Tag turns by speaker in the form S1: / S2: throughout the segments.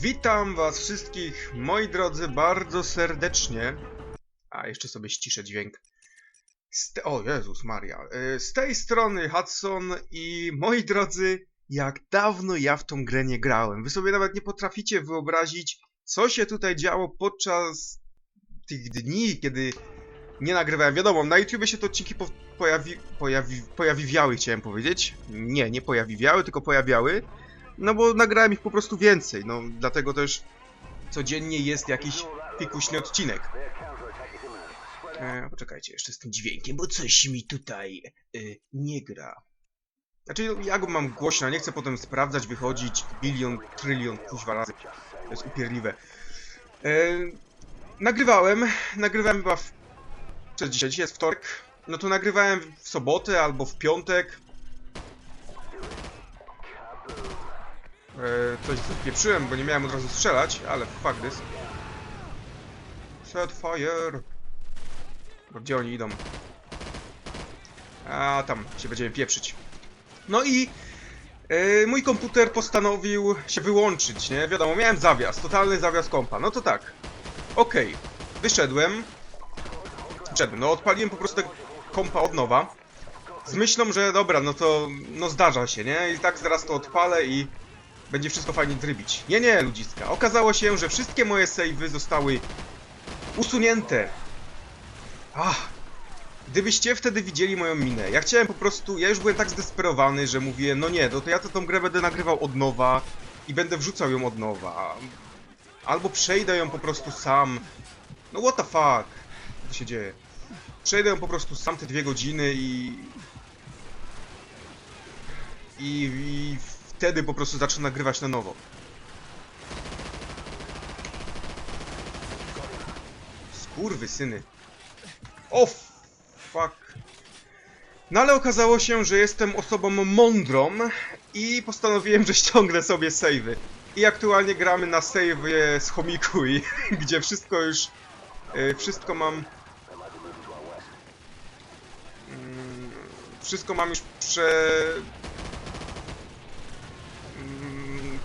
S1: Witam was wszystkich, moi drodzy, bardzo serdecznie. A, jeszcze sobie ściszę dźwięk. O, Jezus Maria. Y, Z tej strony Hudson i moi drodzy, jak dawno ja w tą grę nie grałem. Wy sobie nawet nie potraficie wyobrazić, co się tutaj działo podczas tych dni, kiedy nie nagrywałem. Wiadomo, na YouTubie się te odcinki po pojawi pojawi pojawiwiały, chciałem powiedzieć. Nie, nie pojawiwiały, tylko pojawiały. No bo nagrałem ich po prostu więcej, no dlatego też codziennie jest jakiś pikuśny odcinek. E, poczekajcie jeszcze z tym dźwiękiem, bo coś mi tutaj y, nie gra. Znaczy, no, ja go mam głośno, nie chcę potem sprawdzać, wychodzić bilion, trylion, kuźwa razy. To jest upierdliwe. E, nagrywałem, nagrywałem chyba w... Przez dzisiaj, dzisiaj jest wtorek. No to nagrywałem w sobotę albo w piątek. Coś zapieprzyłem, bo nie miałem od razu strzelać, ale fuck this. Set fire. Bo gdzie oni idą? A tam się będziemy pieprzyć. No i e, mój komputer postanowił się wyłączyć, nie? Wiadomo, miałem zawias, totalny zawias kompa. No to tak. Okej, wyszedłem. Wyszedłem, no odpaliłem po prostu kompa od nowa. Z myślą, że dobra, no to no zdarza się, nie? I tak zaraz to odpalę i będzie wszystko fajnie drybić. Nie, nie, ludziska. Okazało się, że wszystkie moje savey zostały usunięte. Ach. Gdybyście wtedy widzieli moją minę. Ja chciałem po prostu, ja już byłem tak zdesperowany, że mówiłem, no nie, no to ja to tą grę będę nagrywał od nowa i będę wrzucał ją od nowa. Albo przejdę ją po prostu sam. No what the fuck? Co się dzieje? Przejdę ją po prostu sam te dwie godziny i... I, i wtedy po prostu zacznę nagrywać na nowo. Skurwy syny. O fuck. No ale okazało się, że jestem osobą mądrą i postanowiłem, że ściągnę sobie savey. I aktualnie gramy na save'ie z chomiku i gdzie wszystko już... y, Wszystko mam... Mm, Wszystko mam już prze...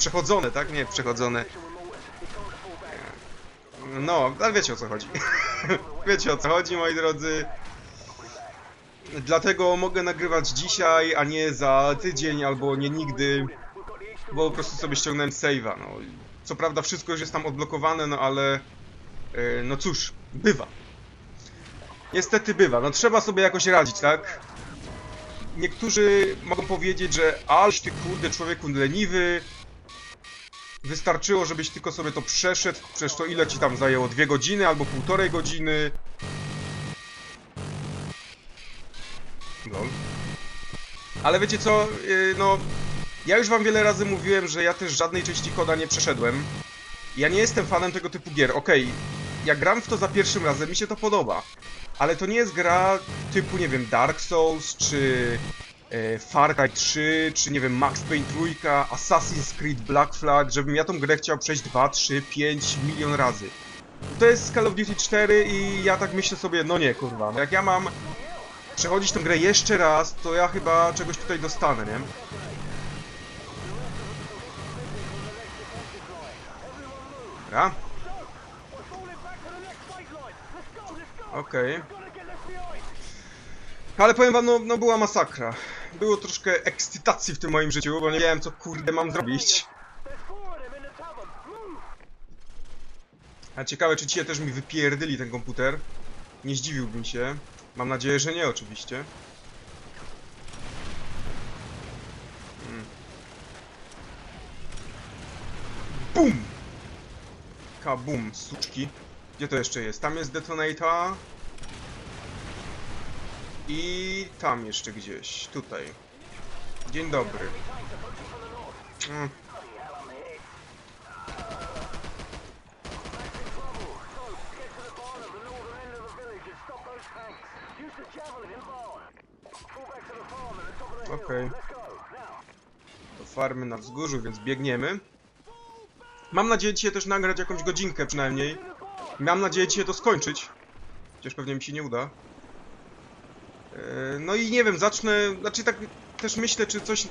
S1: Przechodzone, tak? Nie, przechodzone. No, ale wiecie o co chodzi. wiecie o co chodzi, moi drodzy. Dlatego mogę nagrywać dzisiaj, a nie za tydzień albo nie nigdy. Bo po prostu sobie ściągnąłem save'a. No. Co prawda wszystko już jest tam odblokowane, no ale... Yy, no cóż, bywa. Niestety bywa. No trzeba sobie jakoś radzić, tak? Niektórzy mogą powiedzieć, że ależ ty kurde człowieku leniwy. Wystarczyło, żebyś tylko sobie to przeszedł. Przecież to ile ci tam zajęło? Dwie godziny albo półtorej godziny? Lol. Ale wiecie co, yy, no... Ja już wam wiele razy mówiłem, że ja też żadnej części koda nie przeszedłem. Ja nie jestem fanem tego typu gier. Okej, jak gram w to za pierwszym razem, mi się to podoba. Ale to nie jest gra typu, nie wiem, Dark Souls, czy Far Cry 3, czy nie wiem, Max Payne 3, Assassin's Creed Black Flag, żebym ja tą grę chciał przejść 2, 3, 5 milion razy. To jest Call of Duty 4 i ja tak myślę sobie, no nie, kurwa, jak ja mam przechodzić tę grę jeszcze raz, to ja chyba czegoś tutaj dostanę, nie? Dobra. Okej. Ale powiem wam, no, no była masakra. Było troszkę ekscytacji w tym moim życiu, bo nie wiedziałem co kurde mam zrobić. A ciekawe, czy dzisiaj też mi wypierdyli ten komputer. Nie zdziwiłbym się. Mam nadzieję, że nie oczywiście. Hmm. BUM! Kabum, suczki. Gdzie to jeszcze jest? Tam jest detonator. I tam jeszcze gdzieś. Tutaj. Dzień dobry. Mm. Okej. Do farmy na wzgórzu, więc biegniemy. Mam nadzieję dzisiaj też nagrać jakąś godzinkę przynajmniej. Mam nadzieję dzisiaj to skończyć. Chociaż pewnie mi się nie uda. E, No i nie wiem, zacznę... Znaczy tak też myślę, czy coś...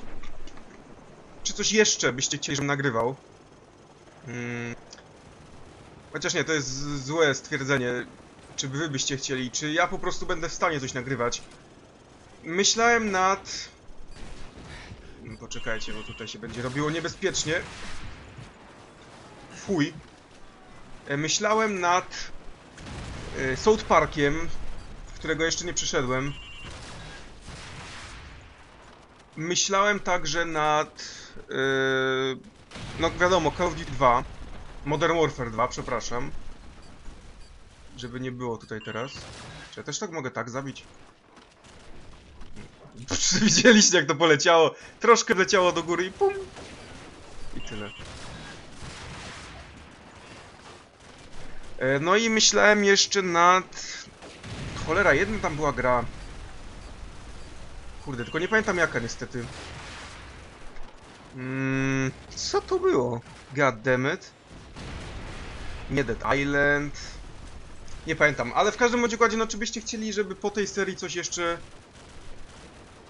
S1: Czy coś jeszcze byście chcieli, żebym nagrywał. Mm. Chociaż nie, to jest złe stwierdzenie. Czy wy byście chcieli, czy ja po prostu będę w stanie coś nagrywać. Myślałem nad... Mm, Poczekajcie, bo tutaj się będzie robiło niebezpiecznie. Fuj. E, Myślałem nad e, South Parkiem, którego jeszcze nie przyszedłem. Myślałem także nad... e, no wiadomo, Call of Duty 2. Modern Warfare 2, przepraszam. Żeby nie było tutaj teraz. Czy ja też tak mogę tak zabić? Widzieliście jak to poleciało? Troszkę leciało do góry i pum! I tyle. E, No i myślałem jeszcze nad... Cholera, jedna tam była gra. Kurde, tylko nie pamiętam jaka niestety. Mm, co to było? God damn. Nie Dead Island. Nie pamiętam, ale w każdym bądź układzie, no czy byście chcieli, żeby po tej serii coś jeszcze...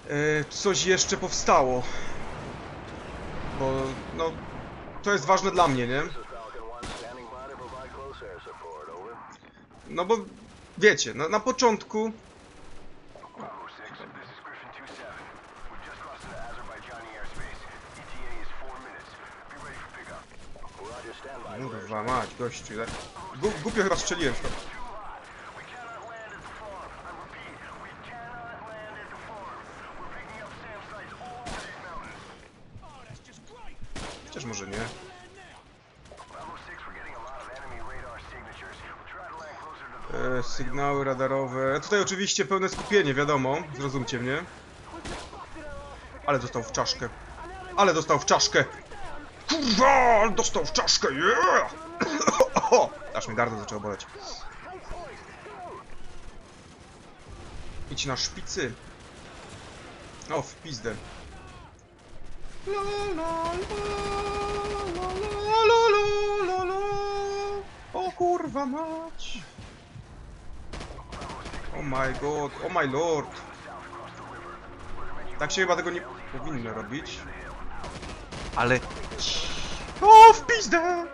S1: e, coś jeszcze powstało. Bo, no... To jest ważne dla mnie, nie?
S2: This is Falcon 1 standing by to provide close air support, over.
S1: No bo, wiecie, no, na początku... Kurwa mać, gościu, tak? Gu- Głupio chyba strzeliłem w to. Chociaż może nie.
S2: Bravo 6, we're getting a lot of enemy radar signatures. We'll try to land closer to the
S1: E, sygnały radarowe. Tutaj oczywiście pełne skupienie, wiadomo. Zrozumcie mnie. Ale dostał w czaszkę. Ale dostał w czaszkę. Kurwa, dostał w czaszkę, yeah! Aż mi gardło zaczęło boleć. Idź na szpicy. O, w pizdę. O kurwa mać. Oh my god, oh my lord. Tak się chyba tego nie powinno robić. Ale... O, w pizdę!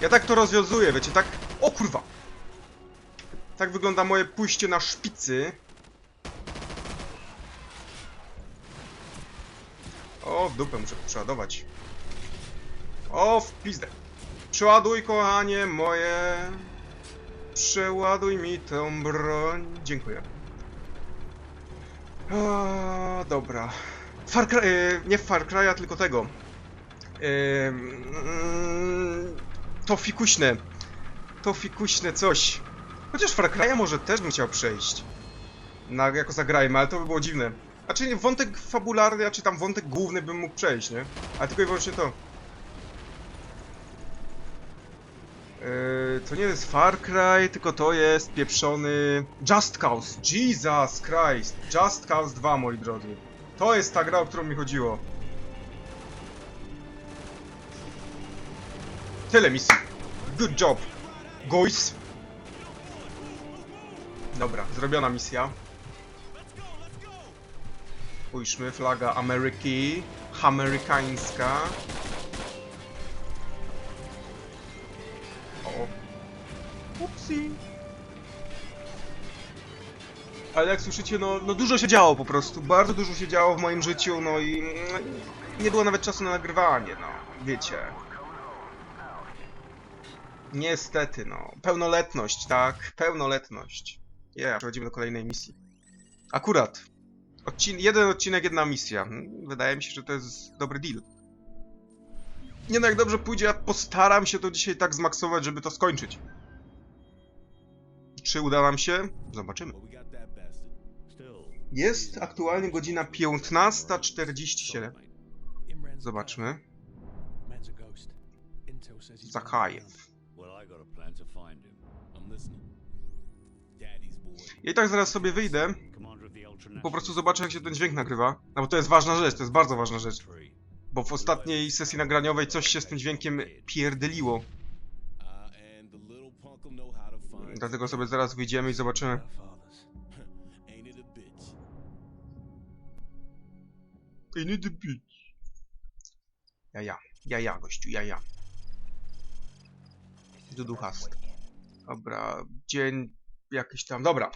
S1: Ja tak to rozwiązuję, wiecie, tak... O kurwa! Tak wygląda moje pójście na szpicy. O, w dupę muszę przeładować. O, w pizdę. Przeładuj, kochanie moje. Przeładuj mi tą broń. Dziękuję. O, dobra. Far Cry, e, nie Far Cry'a, tylko tego. E, mm, to fikuśne. To fikuśne coś. Chociaż Far Cry'a może też bym chciał przejść. Na, jako zagrajmy, ale to by było dziwne. Znaczy nie, wątek fabularny, a czy tam wątek główny bym mógł przejść, nie? Ale tylko i wyłącznie to. Yy, to nie jest Far Cry, tylko to jest pieprzony Just Cause. Jesus Christ. Just Cause 2, moi drodzy. To jest ta gra, o którą mi chodziło. Tyle misji. Good job. Guys. Dobra, zrobiona misja. Spójrzmy, flaga Ameryki. Amerykańska. Ale jak słyszycie, no, no dużo się działo po prostu. Bardzo dużo się działo w moim życiu, no i nie było nawet czasu na nagrywanie, no. Wiecie. Niestety, no. Pełnoletność, tak? Pełnoletność. Yeah, przechodzimy do kolejnej misji. Akurat. Odcin jeden odcinek, jedna misja. Wydaje mi się, że to jest dobry deal. Nie no, jak dobrze pójdzie, ja postaram się to dzisiaj tak zmaksować, żeby to skończyć. Czy uda nam się? Zobaczymy. Jest aktualnie godzina 15.47. Zobaczmy. Zakajew. Ja i tak zaraz sobie wyjdę. Po prostu zobaczę, jak się ten dźwięk nagrywa. No bo to jest ważna rzecz, to jest bardzo ważna rzecz. Bo w ostatniej sesji nagraniowej coś się z tym dźwiękiem
S3: find
S1: Dlatego sobie zaraz wyjdziemy i zobaczymy.
S3: Bitch?
S1: I need the beat. Ja, ja. Ja, ja, gościu, ja, ja. Duduchast. Dobra, dzień jakiś tam. Dobra.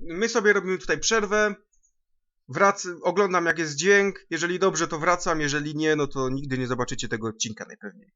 S1: My sobie robimy tutaj przerwę. Wrac oglądam jak jest dźwięk. Jeżeli dobrze, to wracam. Jeżeli nie, no to nigdy nie zobaczycie tego odcinka najpewniej.